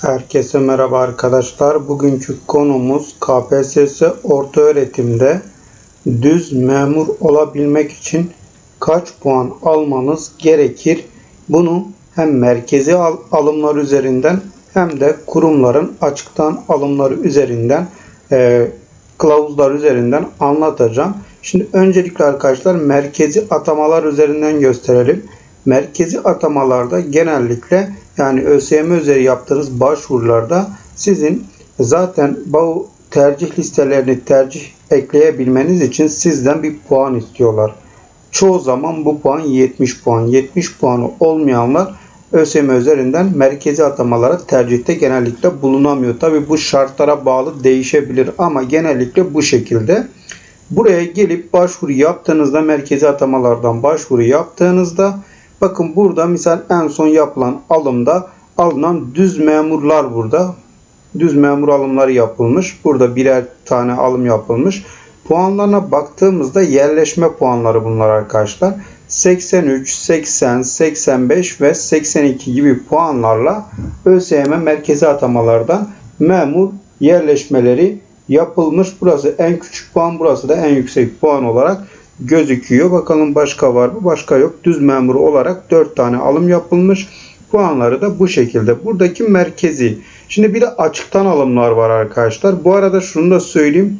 Herkese merhaba arkadaşlar. Bugünkü konumuz KPSS orta öğretimde düz memur olabilmek için kaç puan almanız gerekir? Bunu hem merkezi al- alımlar üzerinden hem de kurumların açıktan alımları üzerinden e, kılavuzlar üzerinden anlatacağım. Şimdi öncelikle arkadaşlar merkezi atamalar üzerinden gösterelim. Merkezi atamalarda genellikle yani ÖSYM üzeri yaptığınız başvurularda sizin zaten bu tercih listelerini tercih ekleyebilmeniz için sizden bir puan istiyorlar. Çoğu zaman bu puan 70 puan. 70 puanı olmayanlar ÖSYM üzerinden merkezi atamalara tercihte genellikle bulunamıyor. Tabi bu şartlara bağlı değişebilir ama genellikle bu şekilde. Buraya gelip başvuru yaptığınızda merkezi atamalardan başvuru yaptığınızda bakın burada misal en son yapılan alımda alınan düz memurlar burada. Düz memur alımları yapılmış. Burada birer tane alım yapılmış. Puanlarına baktığımızda yerleşme puanları bunlar arkadaşlar. 83, 80, 85 ve 82 gibi puanlarla ÖSYM merkezi atamalardan memur yerleşmeleri yapılmış. Burası en küçük puan, burası da en yüksek puan olarak gözüküyor. Bakalım başka var mı? Başka yok. Düz memur olarak 4 tane alım yapılmış. Puanları da bu şekilde. Buradaki merkezi. Şimdi bir de açıktan alımlar var arkadaşlar. Bu arada şunu da söyleyeyim.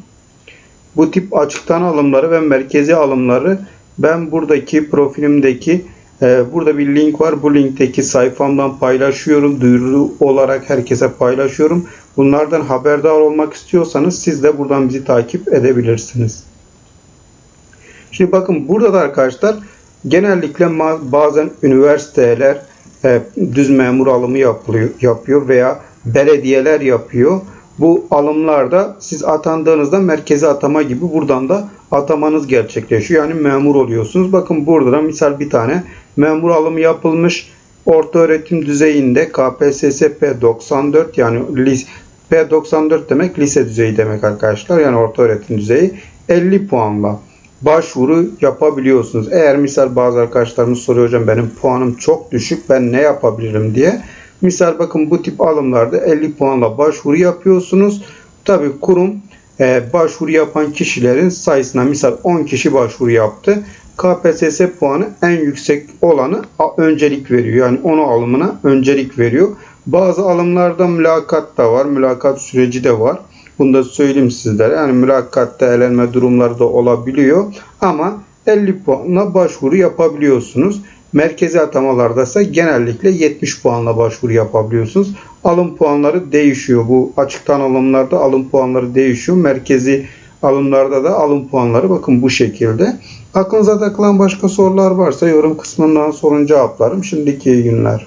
Bu tip açıktan alımları ve merkezi alımları ben buradaki profilimdeki e, burada bir link var. Bu linkteki sayfamdan paylaşıyorum. Duyuru olarak herkese paylaşıyorum. Bunlardan haberdar olmak istiyorsanız siz de buradan bizi takip edebilirsiniz. Şimdi bakın burada da arkadaşlar genellikle bazen üniversiteler e, düz memur alımı yapılıyor, yapıyor veya belediyeler yapıyor. Bu alımlarda siz atandığınızda merkezi atama gibi buradan da atamanız gerçekleşiyor. Yani memur oluyorsunuz. Bakın burada da misal bir tane memur alımı yapılmış. Orta öğretim düzeyinde KPSS P94 yani lis- P94 demek lise düzeyi demek arkadaşlar. Yani orta öğretim düzeyi 50 puanla başvuru yapabiliyorsunuz. Eğer misal bazı arkadaşlarımız soruyor hocam benim puanım çok düşük ben ne yapabilirim diye. Misal bakın bu tip alımlarda 50 puanla başvuru yapıyorsunuz. Tabi kurum e, başvuru yapan kişilerin sayısına misal 10 kişi başvuru yaptı. KPSS puanı en yüksek olanı öncelik veriyor. Yani onu alımına öncelik veriyor. Bazı alımlarda mülakat da var. Mülakat süreci de var. Bunu da söyleyeyim sizlere. Yani mülakatta elenme durumları da olabiliyor. Ama 50 puanla başvuru yapabiliyorsunuz. Merkezi atamalarda ise genellikle 70 puanla başvuru yapabiliyorsunuz. Alım puanları değişiyor. Bu açıktan alımlarda alım puanları değişiyor. Merkezi alımlarda da alım puanları bakın bu şekilde. Aklınıza takılan başka sorular varsa yorum kısmından sorun cevaplarım. Şimdiki günler.